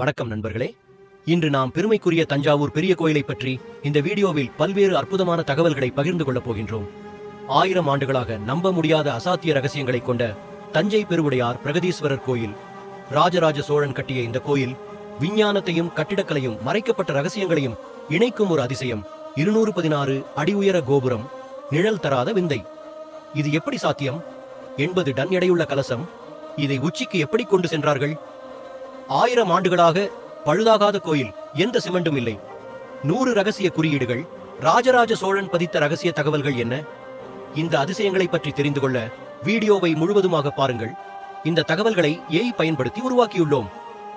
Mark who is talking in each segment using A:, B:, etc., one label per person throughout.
A: வணக்கம் நண்பர்களே. இன்று நாம் பெருமைக்குரிய தஞ்சாவூர் பெரிய கோயிலை பற்றி இந்த வீடியோவில் பல்வேறு அற்புதமான தகவல்களை பகிர்ந்து கொள்ளப் போகின்றோம். ஆயிரம் ஆண்டுகளாக நம்ப முடியாத அசாத்திய ரகசியங்களை கொண்ட தஞ்சை பெருவுடையார் பிரகதீஸ்வரர் கோயில் ராஜராஜ சோழன் கட்டிய இந்த கோயில் விஞ்ஞானத்தையும் கட்டிடக்கலையும் மறைக்கப்பட்ட ரகசியங்களையும் இணைக்கும் ஒரு அதிசயம் இருநூறு பதினாறு அடி உயர கோபுரம் நிழல் தராத விந்தை. இது எப்படி சாத்தியம்? எண்பது டன் எடையுள்ள கலசம். இதை உச்சிக்கு எப்படி கொண்டு சென்றார்கள்? ஆயிரம் ஆண்டுகளாக பழுதாகாத கோயில் எந்த சிமெண்டும் இல்லை. நூறு ரகசிய குறியீடுகள் ராஜராஜ சோழன் பதித்த ரகசிய தகவல்கள் என்ன? இந்த அதிசயங்களை பற்றி தெரிந்து கொள்ள வீடியோவை முழுவதுமாக பாருங்கள். இந்த தகவல்களை ஏஐ பயன்படுத்தி உருவாக்கியுள்ளோம்.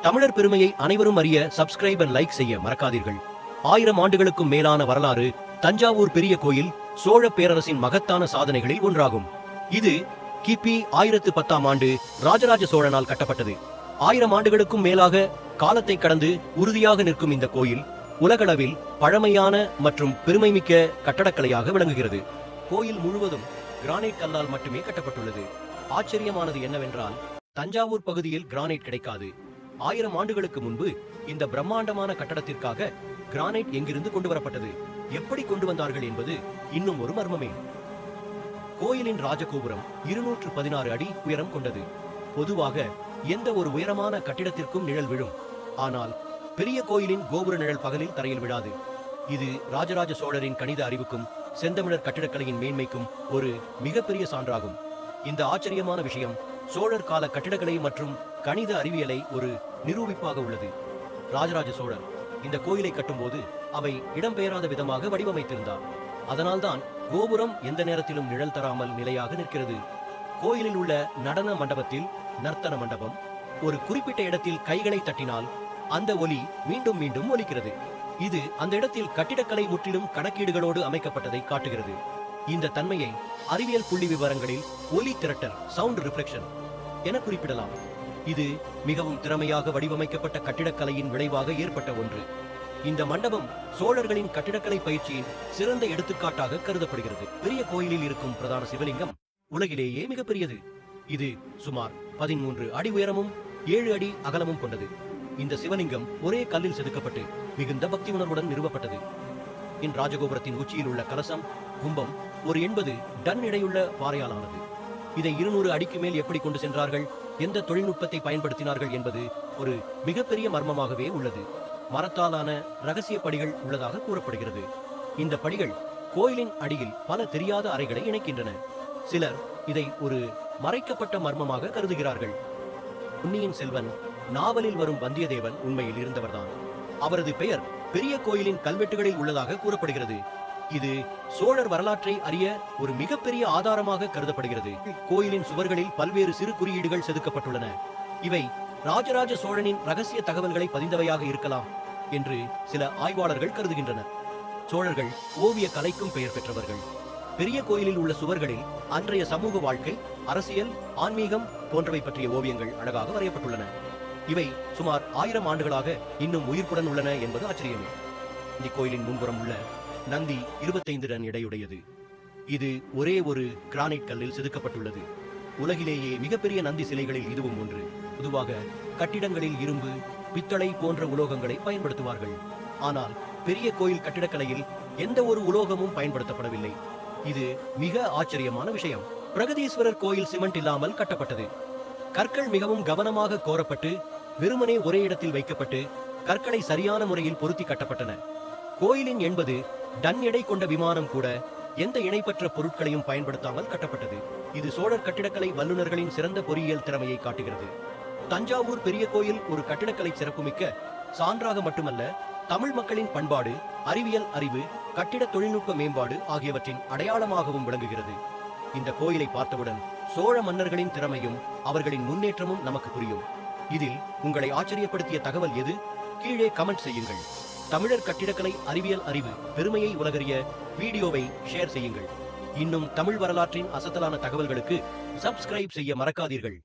A: தமிழர் பெருமையை அனைவரும் அறிய சப்ஸ்கிரைப் அண்ட் லைக் செய்ய மறக்காதீர்கள். ஆயிரம் ஆண்டுகளுக்கும் மேலான வரலாறு தஞ்சாவூர் பெரிய கோயில் சோழ பேரரசின் மகத்தான சாதனைகளில் ஒன்றாகும். இது கிபி ஆயிரத்து பத்தாம் ஆண்டு ராஜராஜ சோழனால் கட்டப்பட்டது. ஆயிரம் ஆண்டுகளுக்கும் மேலாக காலத்தை கடந்து உறுதியாக நிற்கும் இந்த கோயில் உலகளவில் பழமையான மற்றும் பெருமைமிக்க கட்டடக்கலையாக விளங்குகிறது. கோயில் முழுவதும் கிரானைட் கல்லால் மட்டுமே கட்டப்பட்டுள்ளது. ஆச்சரியமானது என்னவென்றால் தஞ்சாவூர் பகுதியில் கிரானைட் கிடைக்காது. ஆயிரம் ஆண்டுகளுக்கு முன்பு இந்த பிரம்மாண்டமான கட்டடத்திற்காக கிரானைட் எங்கிருந்து கொண்டு வரப்பட்டது? எப்படி கொண்டு வந்தார்கள் என்பது இன்னும் ஒரு மர்மமே. கோயிலின் ராஜகோபுரம் இருநூற்று பதினாறு அடி உயரம் கொண்டது. பொதுவாக எந்த ஒரு உயரமான கட்டிடத்திற்கும் நிழல் விழும். ஆனால் பெரிய கோயிலின் கோபுர நிழல் பகலில் தரையில் விழாது. இது ராஜராஜ சோழரின் கணித அறிவுக்கும் செந்தமிழர் கட்டிடக்கலையின் மேன்மைக்கும் ஒரு மிகப்பெரிய சான்றாகும். இந்த ஆச்சரியமான விஷயம் சோழர் கால கட்டிடக்கலை மற்றும் கணித அறிவியலை ஒரு நிரூபிப்பாக உள்ளது. ராஜராஜ சோழர் இந்த கோயிலை கட்டும்போது அவை இடம்பெயராத விதமாக வடிவமைத்திருந்தார். அதனால்தான் கோபுரம் எந்த நேரத்திலும் நிழல் தராமல் நிலையாக நிற்கிறது. கோயிலில் உள்ள நடன மண்டபத்தில் நர்த்தன மண்டபம். ஒரு குறிப்பிட்ட இடத்தில் கைகளை தட்டினால் அந்த ஒலி மீண்டும் மீண்டும் ஒலிக்கிறது. இது அந்த இடத்தில் கட்டிடக்கலை முற்றிலும் கணக்கீடுகளோடு அமைக்கப்பட்டதை காட்டுகிறது. இந்த தன்மையை அறிவியல் புள்ளி விவரங்களில் ஒலி திரட்டல் சவுண்ட் ரிஃப்ளெக்ஷன் என குறிப்பிடலாம். இது மிகவும் திறமையாக வடிவமைக்கப்பட்ட கட்டிடக்கலையின் விளைவாக ஏற்பட்ட ஒன்று. இந்த மண்டபம் சோழர்களின் கட்டிடக்கலை பயிற்சியின் சிறந்த எடுத்துக்காட்டாக கருதப்படுகிறது. பெரிய கோயிலில் இருக்கும் பிரதான சிவலிங்கம் உலகிலேயே மிகப்பெரியது. இது சுமார் பதிமூன்று அடி உயரமும் ஏழு அடி அகலமும் கொண்டது. இந்த சிவலிங்கம் ஒரே கல்லில் செதுக்கப்பட்டு மிகுந்த பக்தி உணர்வுடன் நிறுவப்பட்டது. இன் ராஜகோபுரத்தின் உச்சியில் உள்ள கலசம் கும்பம் ஒரு எண்பது டன் எடையுள்ள பாறையாலானது. இதை இருநூறு அடிக்கு மேல் எப்படி கொண்டு சென்றார்கள் எந்த தொழில்நுட்பத்தை பயன்படுத்தினார்கள் என்பது ஒரு மிகப்பெரிய மர்மமாகவே உள்ளது. மரத்தாலான ரகசிய படிகள் உள்ளதாக கூறப்படுகிறது. இந்த படிகள் கோயிலின் அடியில் பல தெரியாத அறைகளை இணைக்கின்றன. சிலர் இதை ஒரு மறைக்கப்பட்ட மர்மமாக கருதுகிறார்கள். உன்னியின் செல்வன் நாவலில் வரும் வந்தியத்தேவன் உண்மையில் இருந்தவர்தான். அவரது பெயர் பெரிய கோயிலின் கல்வெட்டுகளில் உள்ளதாக கூறப்படுகிறது. இது சோழர் வரலாற்றை அறிய ஒரு மிகப்பெரிய ஆதாரமாக கருதப்படுகிறது. கோயிலின் சுவர்களில் பல்வேறு சிறு குறியீடுகள் செதுக்கப்பட்டுள்ளன. இவை ராஜராஜ சோழனின் ரகசிய தகவல்களை பதிந்தவையாக இருக்கலாம் என்று சில ஆய்வாளர்கள் கருதுகின்றனர். சோழர்கள் ஓவிய கலைக்கும் பெயர் பெற்றவர்கள். பெரிய கோயிலில் உள்ள சுவர்களில் அன்றைய சமூக வாழ்க்கை அரசியல் ஆன்மீகம் போன்றவை பற்றிய ஓவியங்கள் அழகாக வரையப்பட்டுள்ளன. இவை சுமார் ஆயிரம் ஆண்டுகளாக இன்னும் உயிர்ப்புடன் உள்ளன என்பது ஆச்சரியமே. இக்கோயிலின் முன்புறம் உள்ள நந்தி இருபத்தைந்து டன் எடையுடையது. இது ஒரே ஒரு கிரானைட் கல்லில் செதுக்கப்பட்டுள்ளது. உலகிலேயே மிகப்பெரிய நந்தி சிலைகளில் இதுவும் ஒன்று. பொதுவாக கட்டிடங்களில் இரும்பு பித்தளை போன்ற உலோகங்களை பயன்படுத்துவார்கள். ஆனால் பெரிய கோயில் கட்டிடக்கலையில் எந்த ஒரு உலோகமும் பயன்படுத்தப்படவில்லை. இது மிக ஆச்சரியமான விஷயம். பிரகதீஸ்வரர் கோயில் சிமெண்ட் இல்லாமல் கட்டப்பட்டது. கற்கள் மிகவும் கவனமாக கோரப்பட்டு வெறுமனே ஒரே இடத்தில் வைக்கப்பட்டு கற்களை சரியான முறையில் பொருத்தி கட்டப்பட்டன. கோயிலின் என்பது டன் எடை கொண்ட விமானம் கூட எந்த இணைப்பற்ற பொருட்களையும் பயன்படுத்தாமல் கட்டப்பட்டது. இது சோழர் கட்டிடக்கலை வல்லுநர்களின் சிறந்த பொறியியல் திறமையை காட்டுகிறது. தஞ்சாவூர் பெரிய கோயில் ஒரு கட்டிடக்கலை சிறப்புமிக்க சான்றாக மட்டுமல்ல தமிழ் மக்களின் பண்பாடு அறிவியல் அறிவு கட்டிட தொழில்நுட்ப மேம்பாடு ஆகியவற்றின் அடையாளமாகவும் விளங்குகிறது. இந்த கோயிலை பார்த்தவுடன் சோழ மன்னர்களின் திறமையும் அவர்களின் முன்னேற்றமும் நமக்கு புரியும். இதில் உங்களை ஆச்சரியப்படுத்திய தகவல் எது? கீழே கமெண்ட் செய்யுங்கள். தமிழர் கட்டிடக்கலை அறிவியல் அறிவு பெருமையை உலகறிய வீடியோவை ஷேர் செய்யுங்கள். இன்னும் தமிழ் வரலாற்றின் அசத்தலான தகவல்களுக்கு சப்ஸ்கிரைப் செய்ய மறக்காதீர்கள்.